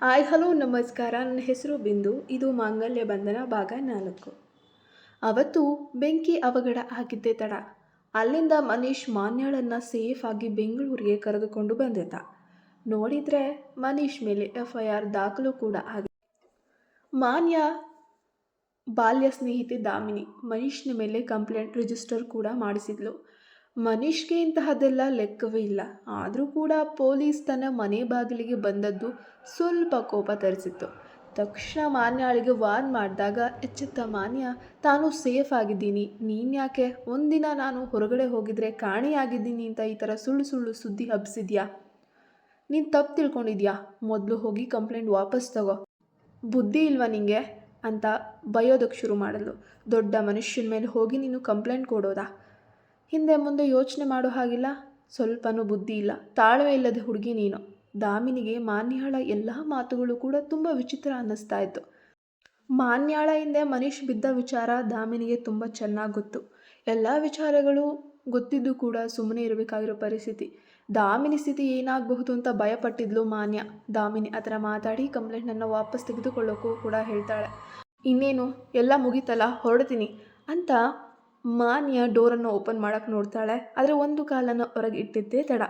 Hi, hello, ನಮಸ್ಕಾರ. ನನ್ನ ಹೆಸರು ಬಿಂದು. ಇದು ಮಾಂಗಲ್ಯ ಬಂಧನ ಭಾಗ ನಾಲ್ಕು. ಅವತ್ತು ಬೆಂಕಿ ಅವಘಡ ಆಗಿದ್ದೆ ತಡ. ಅಲ್ಲಿಂದ ಮನೀಶ್ ಮಾನ್ಯಾಳನ್ನು ಸೇಫ್ ಆಗಿ ಬೆಂಗಳೂರಿಗೆ ಕರೆದುಕೊಂಡು ಬಂದಿದ್ದ. ನೋಡಿದರೆ ಮನೀಶ್ ಮೇಲೆ ಎಫ್ ಐ ಆರ್ ದಾಖಲು ಕೂಡ ಆಗಿದೆ. ಮಾನ್ಯ ಬಾಲ್ಯ ಸ್ನೇಹಿತೆ ದಾಮಿನಿ ಮನೀಶ್ನ ಮೇಲೆ ಕಂಪ್ಲೇಂಟ್ ರಿಜಿಸ್ಟರ್ ಕೂಡ ಮಾಡಿಸಿದ್ಲು. ಮನೀಶ್ಗೆ ಇಂತಹದ್ದೆಲ್ಲ ಲೆಕ್ಕವೇ ಇಲ್ಲ. ಆದರೂ ಕೂಡ ಪೊಲೀಸ್ ತನ್ನ ಮನೆ ಬಾಗಿಲಿಗೆ ಬಂದದ್ದು ಸ್ವಲ್ಪ ಕೋಪ ತರಿಸಿತ್ತು. ತಕ್ಷಣ ಮಾನ್ಯಾಳಿಗೆ ವಾರ್ನ್ ಮಾಡಿದಾಗ, ಎಚ್ಚೆತ್ತ ಮಾನ್ಯ, ತಾನು ಸೇಫ್ ಆಗಿದ್ದೀನಿ. ನೀನ್ಯಾಕೆ ಒಂದಿನ ನಾನು ಹೊರಗಡೆ ಹೋಗಿದ್ರೆ ಕಾಣೆಯಾಗಿದ್ದೀನಿ ಅಂತ ಈ ಥರ ಸುಳ್ಳು ಸುಳ್ಳು ಸುದ್ದಿ ಹಬ್ಬಿಸಿದ್ಯಾ ನೀನು ತಪ್ಪು ತಿಳ್ಕೊಂಡಿದ್ಯಾ? ಮೊದಲು ಹೋಗಿ ಕಂಪ್ಲೇಂಟ್ ವಾಪಸ್ ತಗೋ. ಬುದ್ಧಿ ಇಲ್ವಾ ನಿಂಗೆ? ಅಂತ ಬಯೋದಕ್ಕೆ ಶುರು ಮಾಡಲು. ದೊಡ್ಡ ಮನುಷ್ಯನ ಮೇಲೆ ಹೋಗಿ ನೀನು ಕಂಪ್ಲೇಂಟ್ ಕೊಡೋದಾ? ಹಿಂದೆ ಮುಂದೆ ಯೋಚನೆ ಮಾಡೋ ಹಾಗಿಲ್ಲ. ಸ್ವಲ್ಪನೂ ಬುದ್ಧಿ ಇಲ್ಲ. ತಾಳ್ಮೆ ಇಲ್ಲದ ಹುಡುಗಿ ನೀನು. ದಾಮಿನಿಗೆ ಮಾನ್ಯಾಳ ಎಲ್ಲ ಮಾತುಗಳು ಕೂಡ ತುಂಬ ವಿಚಿತ್ರ ಅನ್ನಿಸ್ತಾ ಇತ್ತು. ಮಾನ್ಯಾಳ ಹಿಂದೆ ಮನೀಶ್ ಬಿದ್ದ ವಿಚಾರ ದಾಮಿನಿಗೆ ತುಂಬ ಚೆನ್ನಾಗಿ ಗೊತ್ತು. ಎಲ್ಲ ವಿಚಾರಗಳು ಗೊತ್ತಿದ್ದು ಕೂಡ ಸುಮ್ಮನೆ ಇರಬೇಕಾಗಿರೋ ಪರಿಸ್ಥಿತಿ. ದಾಮಿನಿ ಸ್ಥಿತಿ ಏನಾಗಬಹುದು ಅಂತ ಭಯಪಟ್ಟಿದ್ಲು ಮಾನ್ಯ. ದಾಮಿನಿ ಆ ಥರ ಮಾತಾಡಿ ಕಂಪ್ಲೇಂಟನ್ನು ವಾಪಸ್ ತೆಗೆದುಕೊಳ್ಳೋಕ್ಕೂ ಕೂಡ ಹೇಳ್ತಾಳೆ. ಇನ್ನೇನು? ಎಲ್ಲ ಮುಗೀತಲ್ಲ? ಹೊರಡ್ತೀನಿ. ಅಂತ ಮಾನ್ಯ ಡೋರನ್ನು ಓಪನ್ ಮಾಡೋಕ್ಕೆ ನೋಡ್ತಾಳೆ. ಆದರೆ ಒಂದು ಕಾಲನ್ನು ಹೊರಗೆ ಇಟ್ಟಿದ್ದೇ ತಡ.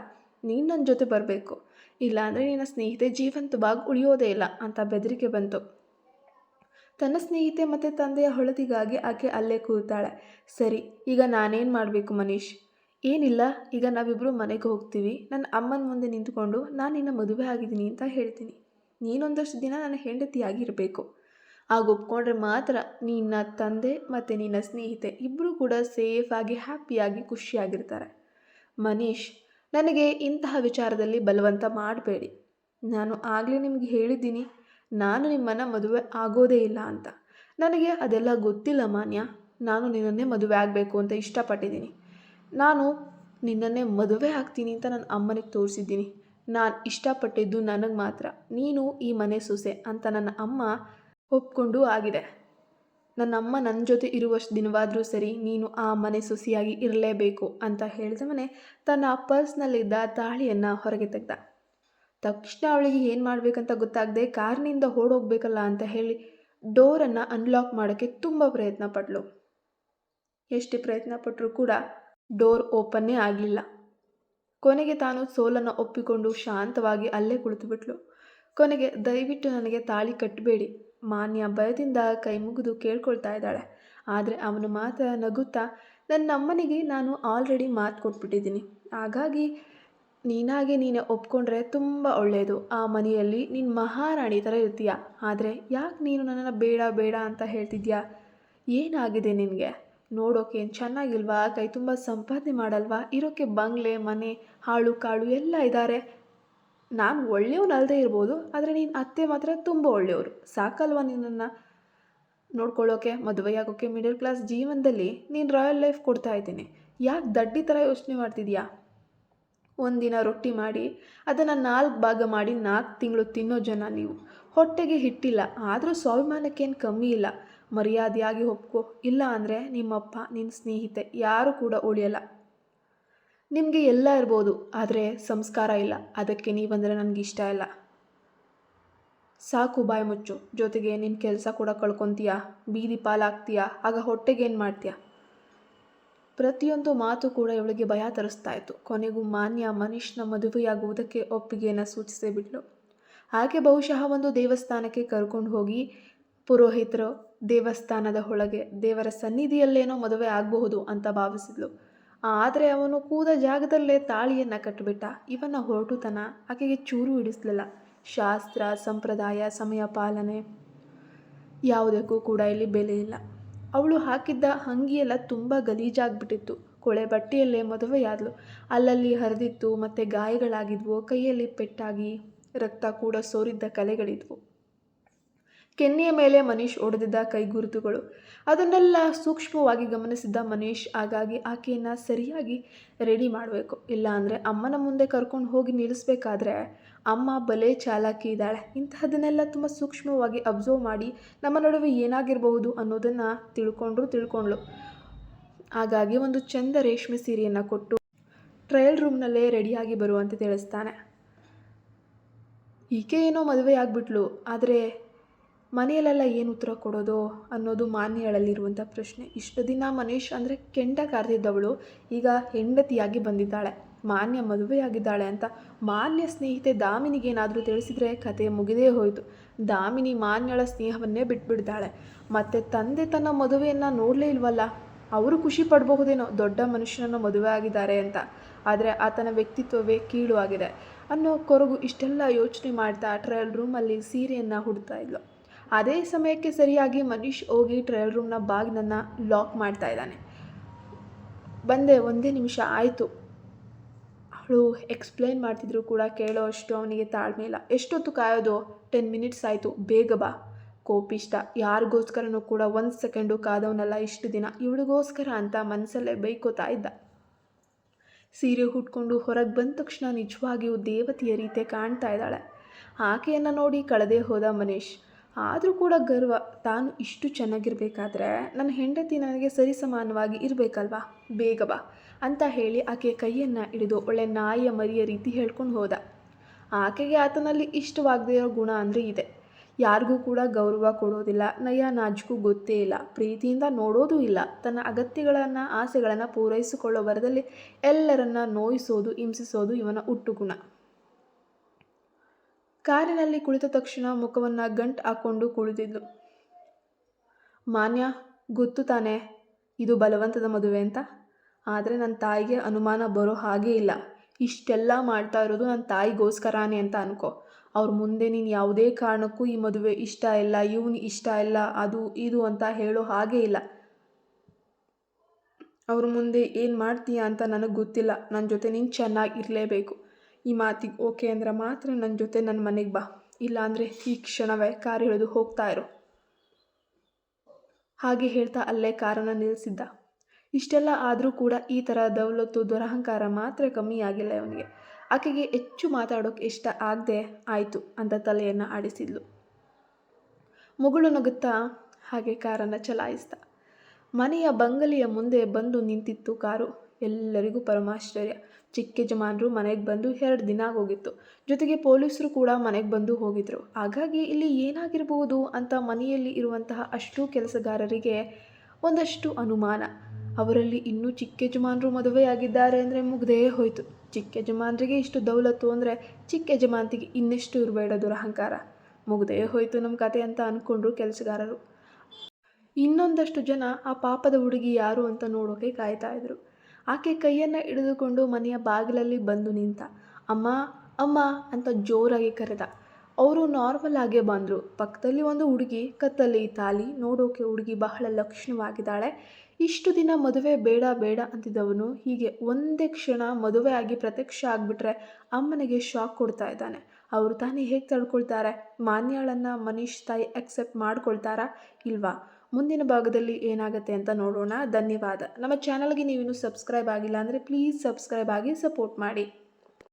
ನೀನು ನನ್ನ ಜೊತೆ ಬರಬೇಕು. ಇಲ್ಲಾಂದರೆ ನಿನ್ನ ಸ್ನೇಹಿತೆ ಜೀವಂತವಾಗಿ ಉಳಿಯೋದೇ ಇಲ್ಲ ಅಂತ ಬೆದರಿಕೆ ಬಂತು. ತನ್ನ ಸ್ನೇಹಿತೆ ಮತ್ತು ತಂದೆಯ ಹೊಳತಿಗಾಗಿ ಆಕೆ ಅಲ್ಲೇ ಕೂರ್ತಾಳೆ ಸರಿ, ಈಗ ನಾನೇನು ಮಾಡಬೇಕು ಮನೀಶ್? ಏನಿಲ್ಲ, ಈಗ ನಾವಿಬ್ಬರು ಮನೆಗೆ ಹೋಗ್ತೀವಿ. ನನ್ನ ಅಮ್ಮನ ಮುಂದೆ ನಿಂತ್ಕೊಂಡು ನಾನು ನಿನ್ನ ಮದುವೆ ಆಗಿದ್ದೀನಿ ಅಂತ ಹೇಳ್ತೀನಿ. ನೀನೊಂದಷ್ಟು ದಿನ ನನ್ನ ಹೆಂಡತಿಯಾಗಿರಬೇಕು ಆಗ ಒಪ್ಕೊಂಡ್ರೆ ಮಾತ್ರ ನಿನ್ನ ತಂದೆ ಮತ್ತು ನಿನ್ನ ಸ್ನೇಹಿತೆ ಇಬ್ಬರೂ ಕೂಡ ಸೇಫಾಗಿ ಹ್ಯಾಪಿಯಾಗಿ ಖುಷಿಯಾಗಿರ್ತಾರೆ. ಮನೀಶ್, ನನಗೆ ಇಂತಹ ವಿಚಾರದಲ್ಲಿ ಬಲವಂತ ಮಾಡಬೇಡಿ. ನಾನು ಆಗಲೇ ನಿಮಗೆ ಹೇಳಿದ್ದೀನಿ, ನಾನು ನಿಮ್ಮನ್ನು ಮದುವೆ ಆಗೋದೇ ಇಲ್ಲ ಅಂತ. ನನಗೆ ಅದೆಲ್ಲ ಗೊತ್ತಿಲ್ಲ ಮಾನ್ಯ. ನಾನು ನಿನ್ನನ್ನೇ ಮದುವೆ ಆಗಬೇಕು ಅಂತ ಇಷ್ಟಪಟ್ಟಿದ್ದೀನಿ. ನಾನು ನಿನ್ನನ್ನೇ ಮದುವೆ ಆಗ್ತೀನಿ ಅಂತ ನನ್ನ ಅಮ್ಮನಿಗೆ ತೋರಿಸಿದ್ದೀನಿ. ನಾನು ಇಷ್ಟಪಟ್ಟಿದ್ದು ನನಗೆ ಮಾತ್ರ. ನೀನು ಈ ಮನೆ ಸೊಸೆ ಅಂತ ನನ್ನ ಅಮ್ಮ ಒಪ್ಕೊಂಡು ಆಗಿದೆ. ನನ್ನ ಅಮ್ಮ ನನ್ನ ಜೊತೆ ಇರುವಷ್ಟು ದಿನವಾದರೂ ಸರಿ ನೀನು ಆ ಮನೆ ಸೊಸಿಯಾಗಿ ಇರಲೇಬೇಕು ಅಂತ ಹೇಳಿದವನೇ ತನ್ನ ಪರ್ಸ್ನಲ್ಲಿದ್ದ ತಾಳಿಯನ್ನು ಹೊರಗೆ ತೆಗ್ದ. ತಕ್ಷಣ ಅವಳಿಗೆ ಏನು ಮಾಡಬೇಕಂತ ಗೊತ್ತಾಗದೆ ಕಾರ್ನಿಂದ ಓಡೋಗ್ಬೇಕಲ್ಲ ಅಂತ ಹೇಳಿ ಡೋರನ್ನು ಅನ್ಲಾಕ್ ಮಾಡೋಕ್ಕೆ ತುಂಬ ಪ್ರಯತ್ನ ಪಟ್ಲು. ಎಷ್ಟು ಪ್ರಯತ್ನ ಪಟ್ಟರೂ ಕೂಡ ಡೋರ್ ಓಪನ್ನೇ ಆಗಲಿಲ್ಲ. ಕೊನೆಗೆ ತಾನು ಸೋಲನ್ನು ಒಪ್ಪಿಕೊಂಡು ಶಾಂತವಾಗಿ ಅಲ್ಲೇ ಕುಳಿತುಬಿಟ್ಲು. ಕೊನೆಗೆ ದಯವಿಟ್ಟು ನನಗೆ ತಾಳಿ ಕಟ್ಟಬೇಡಿ ಮಾನ್ಯ ಭಯದಿಂದ ಕೈ ಮುಗಿದು ಕೇಳ್ಕೊಳ್ತಾ ಇದ್ದಾಳೆ. ಆದರೆ ಅವನು ಮಾತ್ರ ನಗುತ್ತಾ ನನ್ನ ಅಮ್ಮನಿಗೆ ನಾನು ಆಲ್ರೆಡಿ ಮಾತು ಕೊಟ್ಬಿಟ್ಟಿದ್ದೀನಿ. ಹಾಗಾಗಿ ನೀನಾಗೆ ನೀನೇ ಒಪ್ಕೊಂಡ್ರೆ ತುಂಬ ಒಳ್ಳೆಯದು ಆ ಮನೆಯಲ್ಲಿ ನೀನು ಮಹಾರಾಣಿ ಥರ ಇರ್ತೀಯ. ಆದರೆ ಯಾಕೆ ನೀನು ನನ್ನನ್ನು ಬೇಡ ಬೇಡ ಅಂತ ಹೇಳ್ತಿದ್ಯಾ? ಏನಾಗಿದೆ ನಿನಗೆ? ನೋಡೋಕೆ ಚೆನ್ನಾಗಿಲ್ವಾ? ಕೈ ತುಂಬ ಸಂಪಾದನೆ ಮಾಡಲ್ವಾ? ಇರೋಕ್ಕೆ ಬಂಗ್ಲೆ, ಮನೆ, ಹಾಳು, ಕಾಳು ಎಲ್ಲ ಇದ್ದಾರೆ ನಾನು ಒಳ್ಳೆಯವನಲ್ಲದೆ ಇರ್ಬೋದು, ಆದರೆ ನೀನು ಅತ್ತೆ ಮಾತ್ರ ತುಂಬ ಒಳ್ಳೆಯವರು. ಸಾಕಲ್ವಾ ನಿನ್ನನ್ನು ನೋಡ್ಕೊಳ್ಳೋಕೆ ಮದುವೆಯಾಗೋಕ್ಕೆ ಮಿಡಲ್ ಕ್ಲಾಸ್ ಜೀವನದಲ್ಲಿ ನೀನು ರಾಯಲ್ ಲೈಫ್ ಕೊಡ್ತಾ ಇದ್ದೀನಿ. ಯಾಕೆ ದಡ್ಡಿ ಥರ ಯೋಚನೆ ಮಾಡ್ತಿದ್ಯಾ? ಒಂದಿನ ರೊಟ್ಟಿ ಮಾಡಿ, ಅದನ್ನು ನಾಲ್ಕು ಭಾಗ ಮಾಡಿ ನಾಲ್ಕು ತಿಂಗಳು ತಿನ್ನೋ ಜನ ನೀವು. ಹೊಟ್ಟೆಗೆ ಹಿಟ್ಟಿಲ್ಲ, ಆದರೂ ಸ್ವಾಭಿಮಾನಕ್ಕೇನು ಕಮ್ಮಿ ಇಲ್ಲ. ಮರ್ಯಾದೆಯಾಗಿ ಒಪ್ಕೋ. ಇಲ್ಲ ಅಂದರೆ ನಿಮ್ಮಪ್ಪ ನಿನ್ನ ಸ್ನೇಹಿತೆ ಯಾರೂ ಕೂಡ ಉಳಿಯಲ್ಲ. ನಿಮಗೆ ಎಲ್ಲ ಇರ್ಬೋದು, ಆದರೆ ಸಂಸ್ಕಾರ ಇಲ್ಲ. ಅದಕ್ಕೆ ನೀವಂದರೆ ನನಗೆ ಇಷ್ಟ ಇಲ್ಲ. ಸಾಕು ಬಾಯಿ ಮುಚ್ಚು. ಜೊತೆಗೆ ನಿನ್ನ ಕೆಲಸ ಕೂಡ ಕಳ್ಕೊತೀಯಾ? ಬೀದಿ ಪಾಲಾಗ್ತೀಯಾ? ಆಗ ಹೊಟ್ಟೆಗೆ ಏನು ಮಾಡ್ತೀಯಾ? ಪ್ರತಿಯೊಂದು ಮಾತು ಕೂಡ ಇವಳಿಗೆ ಭಯ ತರಿಸ್ತಾ ಇತ್ತು. ಕೊನೆಗೂ ಮಾನ್ಯ ಮನುಷ್ಯನ ಮದುವೆಯಾಗುವುದಕ್ಕೆ ಒಪ್ಪಿಗೆಯನ್ನು ಸೂಚಿಸೇ ಬಿಟ್ಲು. ಹಾಗೆ ಬಹುಶಃ ಒಂದು ದೇವಸ್ಥಾನಕ್ಕೆ ಕರ್ಕೊಂಡು ಹೋಗಿ ಪುರೋಹಿತರು ದೇವಸ್ಥಾನದ ಒಳಗೆ ದೇವರ ಸನ್ನಿಧಿಯಲ್ಲೇನೋ ಮದುವೆ ಆಗಬಹುದು ಅಂತ ಭಾವಿಸಿದ್ಲು. ಆದರೆ ಅವನು ಕೂದ ಜಾಗದಲ್ಲೇ ತಾಳಿಯನ್ನು ಕಟ್ಟಿಬಿಟ್ಟ ಇವನ ಹೊರಟುತನ ಆಕೆಗೆ ಚೂರು ಹಿಡಿಸ್ಲಿಲ್ಲ. ಶಾಸ್ತ್ರ, ಸಂಪ್ರದಾಯ, ಸಮಯ ಪಾಲನೆ ಯಾವುದಕ್ಕೂ ಕೂಡ ಇಲ್ಲಿ ಬೆಲೆ ಇಲ್ಲ. ಅವಳು ಹಾಕಿದ್ದ ಅಂಗಿಯೆಲ್ಲ ತುಂಬ ಗಲೀಜಾಗ್ಬಿಟ್ಟಿತ್ತು. ಕೊಳೆ ಬಟ್ಟೆಯಲ್ಲೇ ಮದುವೆಯಾದಳು ಅಲ್ಲಲ್ಲಿ ಹರಿದಿತ್ತು, ಮತ್ತು ಗಾಯಗಳಾಗಿದ್ವು, ಕೈಯಲ್ಲಿ ಪೆಟ್ಟಾಗಿ ರಕ್ತ ಕೂಡ ಸೋರಿದ್ದ ಕಲೆಗಳಿದ್ವು. ಕೆನ್ನೆಯ ಮೇಲೆ ಮನೀಶ್ ಒಡೆದಿದ್ದ ಕೈಗುರುತುಗಳು. ಅದನ್ನೆಲ್ಲ ಸೂಕ್ಷ್ಮವಾಗಿ ಗಮನಿಸಿದ್ದ ಮನೀಶ್, ಹಾಗಾಗಿ ಆಕೆಯನ್ನು ಸರಿಯಾಗಿ ರೆಡಿ ಮಾಡಬೇಕು. ಇಲ್ಲಾಂದರೆ ಅಮ್ಮನ ಮುಂದೆ ಕರ್ಕೊಂಡು ಹೋಗಿ ನಿಲ್ಲಿಸ್ಬೇಕಾದ್ರೆ ಅಮ್ಮ ಬಲೆ ಚಾಲಾಕಿ ಇದ್ದಾಳೆ. ಇಂತಹದನ್ನೆಲ್ಲ ತುಂಬ ಸೂಕ್ಷ್ಮವಾಗಿ ಅಬ್ಸರ್ವ್ ಮಾಡಿ ನಮ್ಮ ನಡುವೆ ಏನಾಗಿರಬಹುದು ಅನ್ನೋದನ್ನು ತಿಳ್ಕೊಂಡ್ರು ತಿಳ್ಕೊಂಡ್ಳು. ಹಾಗಾಗಿ ಒಂದು ಚಂದ ರೇಷ್ಮೆ ಸೀರೆಯನ್ನು ಕೊಟ್ಟು ಟ್ರಯಲ್ ರೂಮ್ನಲ್ಲೇ ರೆಡಿಯಾಗಿ ಬರುವಂತೆ ತಿಳಿಸ್ತಾನೆ. ಈಕೆ ಏನೋ ಮದುವೆ ಆಗಿಬಿಟ್ಲು ಆದರೆ ಮನೆಯಲ್ಲೆಲ್ಲ ಏನು ಉತ್ತರ ಕೊಡೋದು ಅನ್ನೋದು ಮಾನ್ಯಳಲ್ಲಿರುವಂಥ ಪ್ರಶ್ನೆ. ಇಷ್ಟು ದಿನ ಮನೀಶ್ ಅಂದರೆ ಕೆಂಡ ಕಾರ್ದಿದ್ದವಳು ಈಗ ಹೆಂಡತಿಯಾಗಿ ಬಂದಿದ್ದಾಳೆ, ಮಾನ್ಯ ಮದುವೆಯಾಗಿದ್ದಾಳೆ ಅಂತ ಮಾನ್ಯ ಸ್ನೇಹಿತೆ ದಾಮಿನಿಗೇನಾದರೂ ತಿಳಿಸಿದರೆ ಕತೆ ಮುಗಿದೇ ಹೋಯಿತು. ದಾಮಿನಿ ಮಾನ್ಯಳ ಸ್ನೇಹವನ್ನೇ ಬಿಟ್ಬಿಡ್ತಾಳೆ. ಮತ್ತು ತಂದೆ ತನ್ನ ಮದುವೆಯನ್ನು ನೋಡಲೇ ಇಲ್ವಲ್ಲ, ಅವರು ಖುಷಿ ಪಡಬಹುದೇನೋ ದೊಡ್ಡ ಮನುಷ್ಯನನ್ನು ಮದುವೆ ಆಗಿದ್ದಾರೆ ಅಂತ. ಆದರೆ ಆತನ ವ್ಯಕ್ತಿತ್ವವೇ ಕೀಳು ಆಗಿದೆ ಅನ್ನೋ ಕೊರಗು ಇಷ್ಟೆಲ್ಲ ಯೋಚನೆ ಮಾಡ್ತಾ ಟ್ರಯಲ್ ರೂಮಲ್ಲಿ ಸೀರೆಯನ್ನು ಹುಡ್ತಾ ಇದ್ಲು. ಅದೇ ಸಮಯಕ್ಕೆ ಸರಿಯಾಗಿ ಮನೀಶ್ ಹೋಗಿ ಟ್ರಯಲ್ ರೂಮ್ನ ಬಾಗಿಲನ್ನು ಲಾಕ್ ಮಾಡ್ತಾ ಇದ್ದಾನೆ. ಬಂದೆ, ಒಂದೇ ನಿಮಿಷ ಆಯಿತು. ಅವಳು ಎಕ್ಸ್ಪ್ಲೈನ್ ಮಾಡ್ತಿದ್ರು ಕೂಡ ಕೇಳೋ ಅಷ್ಟು ಅವನಿಗೆ ತಾಳ್ಮೆ ಇಲ್ಲ. ಎಷ್ಟೊತ್ತು ಕಾಯೋದು? ಟೆನ್ ಮಿನಿಟ್ಸ್ ಆಯಿತು. ಬೇಗ ಬಾ. ಕೋಪಿಷ್ಟ. ಯಾರಿಗೋಸ್ಕರನೂ ಕೂಡ ಒಂದು ಸೆಕೆಂಡು ಕಾದವನಲ್ಲ ಇಷ್ಟು ದಿನ. ಇವಳಿಗೋಸ್ಕರ ಅಂತ ಮನಸ್ಸಲ್ಲೇ ಬೈಕೋತಾ ಇದ್ದ. ಸೀರೆ ಹುಟ್ಕೊಂಡು ಹೊರಗೆ ಬಂದ ತಕ್ಷಣ ನಿಜವಾಗಿಯೂ ದೇವತೆಯ ರೀತಿ ಕಾಣ್ತಾ ಇದ್ದಾಳೆ. ಆಕೆಯನ್ನು ನೋಡಿ ಕಳೆದೇ ಹೋದ ಮನೀಶ್. ಆದರೂ ಕೂಡ ಗರ್ವ. ತಾನು ಇಷ್ಟು ಚೆನ್ನಾಗಿರಬೇಕಾದ್ರೆ ನನ್ನ ಹೆಂಡತಿ ನನಗೆ ಸರಿಸಮಾನವಾಗಿ ಇರಬೇಕಲ್ವಾ? ಬೇಗ ಬಾ, ಅಂತ ಹೇಳಿ ಆಕೆ ಕೈಯನ್ನು ಹಿಡಿದು ಒಳ್ಳೆ ನಾಯಿಯ ಮರಿಯ ರೀತಿ ಹೇಳ್ಕೊಂಡು ಹೋದ. ಆಕೆಗೆ ಆತನಲ್ಲಿ ಇಷ್ಟವಾಗದೇ ಇರೋ ಗುಣ ಅಂದರೆ ಇದೆ. ಯಾರಿಗೂ ಕೂಡ ಗೌರವ ಕೊಡೋದಿಲ್ಲ ನಯ ನಾಜುಕು ಗೊತ್ತೇ ಇಲ್ಲ, ಪ್ರೀತಿಯಿಂದ ನೋಡೋದೂ ಇಲ್ಲ. ತನ್ನ ಅಗತ್ಯಗಳನ್ನು, ಆಸೆಗಳನ್ನು ಪೂರೈಸಿಕೊಳ್ಳೋ ವರದಲ್ಲಿ ಎಲ್ಲರನ್ನ ನೋಯಿಸೋದು, ಹಿಂಸಿಸೋದು ಇವನ ಹುಟ್ಟು ಗುಣ. ಕಾರಿನಲ್ಲಿ ಕುಳಿತ ತಕ್ಷಣ ಮುಖವನ್ನು ಗಂಟು ಹಾಕ್ಕೊಂಡು ಕುಳಿತಿದ್ಲು. ಮಾನ್ಯ, ಗೊತ್ತು ತಾನೆ, ಇದು ಬಲವಂತದ ಮದುವೆ ಅಂತ. ಆದರೆ ನನ್ನ ತಾಯಿಗೆ ಅನುಮಾನ ಬರೋ ಹಾಗೇ ಇಲ್ಲ. ಇಷ್ಟೆಲ್ಲ ಮಾಡ್ತಾ ಇರೋದು ನನ್ನ ತಾಯಿಗೋಸ್ಕರನೇ ಅಂತ ಅನ್ಕೋ. ಅವ್ರ ಮುಂದೆ ನೀನು ಯಾವುದೇ ಕಾರಣಕ್ಕೂ ಈ ಮದುವೆ ಇಷ್ಟ ಇಲ್ಲ, ಇವನು ಇಷ್ಟ ಇಲ್ಲ, ಅದು ಇದು ಅಂತ ಹೇಳೋ ಹಾಗೇ ಇಲ್ಲ. ಅವ್ರ ಮುಂದೆ ಏನು ಮಾಡ್ತೀಯಾ ಅಂತ ನನಗೆ ಗೊತ್ತಿಲ್ಲ. ನನ್ನ ಜೊತೆ ನೀನು ಚೆನ್ನಾಗಿ ಇರಲೇಬೇಕು. ಈ ಮಾತಿಗೆ ಓಕೆ ಅಂದ್ರೆ ಮಾತ್ರ ನನ್ನ ಜೊತೆ ನನ್ನ ಮನೆಗೆ ಬಾ. ಇಲ್ಲಾಂದರೆ ಈ ಕ್ಷಣವೇ ಕಾರ್ ಇಳಿದು ಹೋಗ್ತಾ ಇರು. ಹಾಗೆ ಹೇಳ್ತಾ ಅಲ್ಲೇ ಕಾರನ್ನು ನಿಲ್ಲಿಸಿದ್ದ ಇಷ್ಟೆಲ್ಲ ಆದರೂ ಕೂಡ ಈ ಥರ ದೌಲತ್ತು, ದುರಹಂಕಾರ ಮಾತ್ರ ಕಮ್ಮಿ ಆಗಿಲ್ಲ ಇವನಿಗೆ. ಆಕೆಗೆ ಹೆಚ್ಚು ಮಾತಾಡೋಕೆ ಇಷ್ಟ ಆಗದೆ ಆಯಿತು ಅಂತ ತಲೆಯನ್ನು ಆಡಿಸಿದ್ಲು. ಮುಗುಳು ನಗುತ್ತಾ ಹಾಗೆ ಕಾರನ್ನು ಚಲಾಯಿಸ್ದ. ಮನೆಯ ಬಂಗಲಿಯ ಮುಂದೆ ಬಂದು ನಿಂತಿತ್ತು ಕಾರು. ಎಲ್ಲರಿಗೂ ಪರಮಾಶ್ಚರ್ಯ. ಚಿಕ್ಕ ಯಜಮಾನರು ಮನೆಗೆ ಬಂದು ಎರಡು ದಿನ ಆಗೋಗಿತ್ತು. ಜೊತೆಗೆ ಪೊಲೀಸರು ಕೂಡ ಮನೆಗೆ ಬಂದು ಹೋಗಿದ್ರು. ಹಾಗಾಗಿ ಇಲ್ಲಿ ಏನಾಗಿರಬಹುದು ಅಂತ ಮನೆಯಲ್ಲಿ ಇರುವಂತಹ ಅಷ್ಟು ಕೆಲಸಗಾರರಿಗೆ ಒಂದಷ್ಟು ಅನುಮಾನ. ಅವರಲ್ಲಿ ಇನ್ನೂ ಚಿಕ್ಕ ಯಜಮಾನರು ಮದುವೆಯಾಗಿದ್ದಾರೆ ಅಂದರೆ ಮುಗ್ದೇ ಹೋಯಿತು. ಚಿಕ್ಕ ಯಜಮಾನರಿಗೆ ಇಷ್ಟು ದೌಲತ್ತು ಅಂದರೆ ಚಿಕ್ಕ ಯಜಮಾನ್ತಿಗೆ ಇನ್ನೆಷ್ಟು ಇರಬೇಡ ದುರಹಂಕಾರ. ಮುಗ್ದೇ ಹೋಯಿತು ನಮ್ಮ ಕತೆ ಅಂತ ಅಂದ್ಕೊಂಡ್ರು ಕೆಲಸಗಾರರು. ಇನ್ನೊಂದಷ್ಟು ಜನ ಆ ಪಾಪದ ಹುಡುಗಿ ಯಾರು ಅಂತ ನೋಡೋಕೆ ಕಾಯ್ತಾ ಇದ್ರು. ಆಕೆ ಕೈಯನ್ನು ಹಿಡಿದುಕೊಂಡು ಮನೆಯ ಬಾಗಿಲಲ್ಲಿ ಬಂದು ನಿಂತ, ಅಮ್ಮ ಅಮ್ಮ ಅಂತ ಜೋರಾಗಿ ಕರೆದ. ಅವರು ನಾರ್ಮಲ್ ಆಗೇ ಬಂದರು. ಪಕ್ಕದಲ್ಲಿ ಒಂದು ಹುಡುಗಿ ಕತ್ತಲ್ಲಿ ತಾಲಿ ನೋಡೋಕೆ ಹುಡುಗಿ ಬಹಳ ಲಕ್ಷಣವಾಗಿದ್ದಾಳೆ. ಇಷ್ಟು ದಿನ ಮದುವೆ ಬೇಡ ಬೇಡ ಅಂತಿದ್ದವನು. ಹೀಗೆ ಒಂದೇ ಕ್ಷಣ ಮದುವೆ ಆಗಿ ಪ್ರತ್ಯಕ್ಷ ಆಗಿಬಿಟ್ರೆ ಅಮ್ಮನಿಗೆ ಶಾಕ್ ಕೊಡ್ತಾ ಇದ್ದಾನೆ. ಅವರು ತಾನೇ ಹೇಗೆ ತಡ್ಕೊಳ್ತಾರೆ? ಮಾನ್ಯಾಳನ್ನು ಮನೀಶ್ ತಾಯಿ ಅಕ್ಸೆಪ್ಟ್ ಮಾಡ್ಕೊಳ್ತಾರಾ? ಇಲ್ವಾ? ಮುಂದಿನ ಭಾಗದಲ್ಲಿ ಏನಾಗುತ್ತೆ ಅಂತ ನೋಡೋಣ. ಧನ್ಯವಾದ. ನಮ್ಮ ಚಾನಲ್ಗೆ ನೀವಿನ್ನೂ ಸಬ್ಸ್ಕ್ರೈಬ್ ಆಗಿಲ್ಲ ಅಂದರೆ ಪ್ಲೀಸ್ ಸಬ್ಸ್ಕ್ರೈಬ್ ಆಗಿ ಸಪೋರ್ಟ್ ಮಾಡಿ.